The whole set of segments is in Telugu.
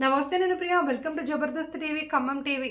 నమస్తే నేను Priya. Welcome to Jabardasth TV Khammam TV.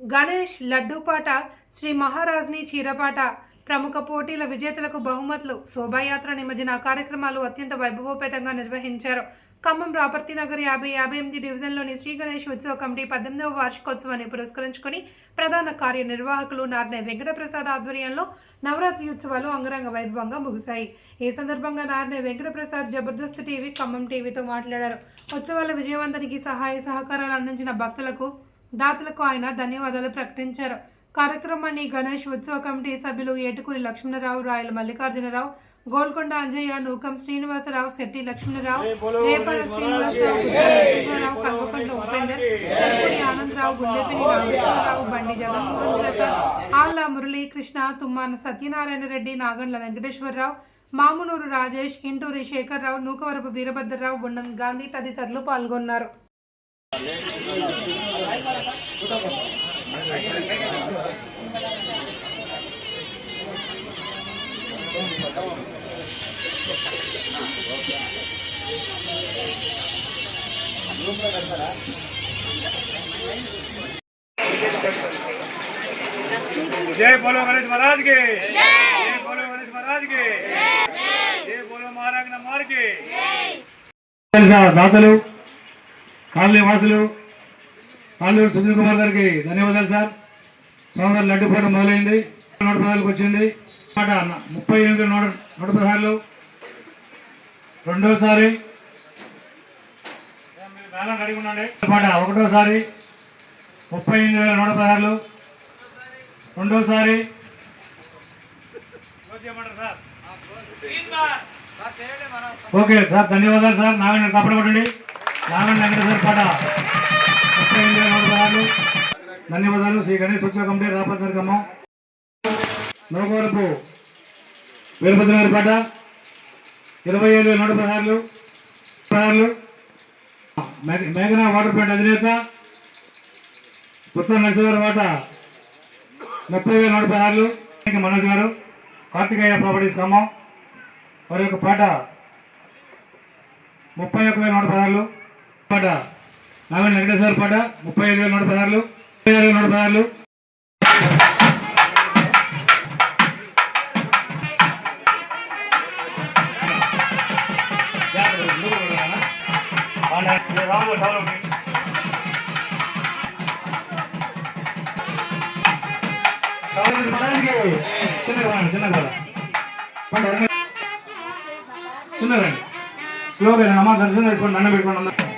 Ganesh లడ్డూపాట Shri మహారాజ్ని చీరపాట ప్రముఖ పోటీల విజేతలకు బహుమతులు శోభాయాత్ర నిమజ్జన కార్యక్రమాలు అత్యంత వైభవోపేతంగా నిర్వహించారు. ఖమ్మం రాపర్తి నగర్ యాభై యాభై ఎనిమిది డివిజన్లోని శ్రీ గణేష్ ఉత్సవ కమిటీ పద్దెనిమిదవ వార్షికోత్సవాన్ని పురస్కరించుకొని ప్రధాన కార్యనిర్వాహకులు నార్నే వెంకటప్రసాద్ ఆధ్వర్యంలో నవరాత్రి ఉత్సవాలు అంగరంగ వైభవంగా ముగిశాయి. ఈ సందర్భంగా నార్నే వెంకటప్రసాద్ జబర్దస్త్ టీవీ ఖమ్మం టీవీతో మాట్లాడారు. ఉత్సవాల విజయవంతానికి సహాయ సహకారాలు అందించిన భక్తులకు దాతలకు ఆయన ధన్యవాదాలు ప్రకటించారు. కార్యక్రమాన్ని గణేష్ ఉత్సవ కమిటీ సభ్యులు ఏటుకూరి లక్ష్మణరావు రాయల మల్లికార్జునరావు గోల్కొండ అంజయ్య నూకం శ్రీనివాసరావు శెట్టి లక్ష్మణరావు రేపల శ్రీనివాసరావు నరసింహారావు కల్వకొండ ఉపేందర్ చెరుపూడి ఆనందరావు గుండెపిని రామేశ్వరరావు బండి జగన్మోహన్ ప్రసాద్ ఆళ్ళ మురళీ కృష్ణ తుమ్మాన సత్యనారాయణ రెడ్డి నాగండ్ల వెంకటేశ్వరరావు మామునూరు రాజేష్ ఇంటూరి శేఖర్రావు నూకవరపు వీరభద్రరావు బుండం గాంధీ తదితరులు పాల్గొన్నారు. जय बोलो गणेश महाराज के जय बोलो गणेश महाराज के जय बोलो महाराज नमार के తెలుసా దాతలు కాలనీ వాసులు కాలూరు సుధీర్ కుమార్ గారికి ధన్యవాదాలు సార్ సోమవారం లడ్డు పోవడం మొదలైంది నూట పదాలకు వచ్చింది మాట ముప్పై ఎనిమిది నూట నూట పదహారులు రెండోసారి మేళం కడిగి ఉండండి. పాట ఒకటోసారి ముప్పై ఎనిమిది వేల నూట పదహారులు రెండోసారి ఓకే సార్ ధన్యవాదాలు సార్. నాగండి తప్పడం పడండి నాగండి వెంకటేశ్వర పాట. ముప్పై ఎనిమిది వేల నూట పదహారులు. ధన్యవాదాలు. శ్రీ గణేష్ ఉత్సవ కమిటీ రాపత్రి ఖమ్మం నోకవరపు వీరభద్ర పడ్డ పాట. ఇరవై ఏడు వేల నూట పదహారులు. పదహారులు మేఘనా వాటర్ ప్లాంట్ అధినేత ఉత్తర నరసింహారావు వాట ముప్పై వేల నూట పదహారులు మనోజ్ గారు కార్తికేయ ప్రాపర్టీస్ ఖమ్మం. వారి యొక్క పాట ముప్పై ఒక్క వేల నూట పదహారులు పాట నాగ వెంకటేశ్వర పాట ముప్పై ఐదు వేల నూట పదహారులు ముప్పై ఆరు వేల నూట పదహారులు ठालो ठालो சின்ன சின்ன சின்ன ஸ்லோகன் நம்ம கன்சன்ட்ரேட் பண்ணி நன்மை பண்ணணும்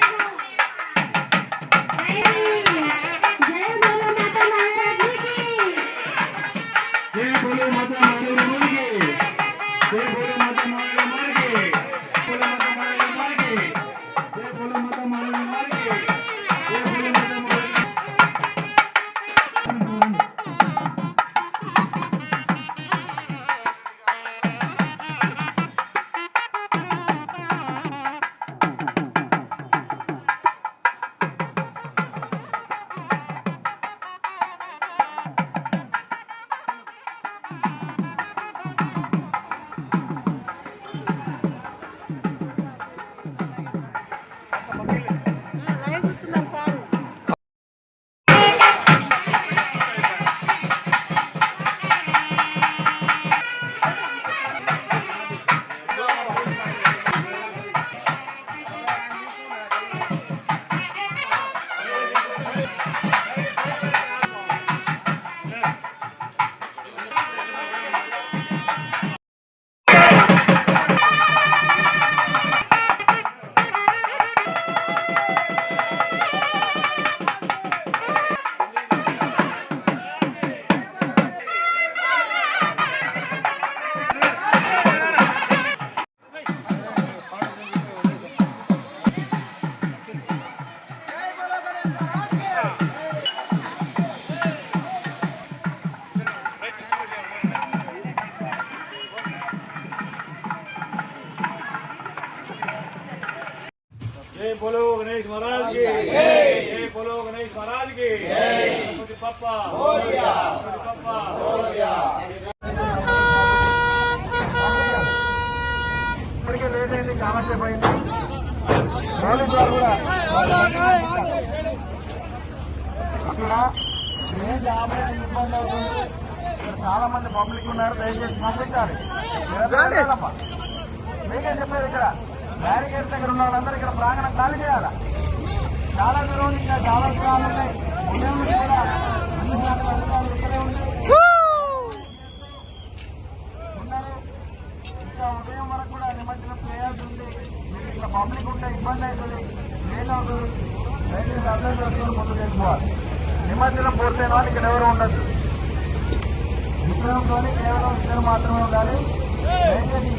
बोलो गणेश महाराज की जय बोलो गणेश महाराज की गणपति पप्पा गणपति पप्पा ఇప్పటికే లేట్ అయింది కామర్స్ అయిపోయింది పోలీసు వారు కూడా ఇక్కడ ఏంటి ఆపరేషన్ ఇబ్బంది అవుతుంది ఇక్కడ చాలా మంది పబ్లిక్ ఉన్నారు దయచేసి పంపించాలి మీరందరూ వెళ్ళాలమ్మా. మీకే చెప్పేది ఇక్కడ బ్యారికేడ్స్ దగ్గర ఉన్న వాళ్ళందరూ ఇక్కడ ప్రాంగణం ఖాళీ చేయాలా? చాలా దూరం ఇంకా చాలా దూరాలు ఉన్నాయి ఉదయం కూడా అన్ని శాఖల అధికారులు ఇక్కడే ఉన్నాయి ఉన్నారు. ఇంకా ఉదయం వరకు కూడా నిమజ్జనం చేయాల్సి ఉంది. మీరు ఇట్లా పబ్లిక్ ఉంటే ఇబ్బంది అవుతుంది. లేట్ అవుతుంది దయచేసి అర్థం చేసుకుని ముందు చేసుకోవాలి నిమజ్జనం పూర్తయిన వాళ్ళు ఇక్కడ ఎవరు ఉండదు విగ్రహంలోనే కేవలం ఇద్దరు మాత్రమే ఉండాలి. దయచేసి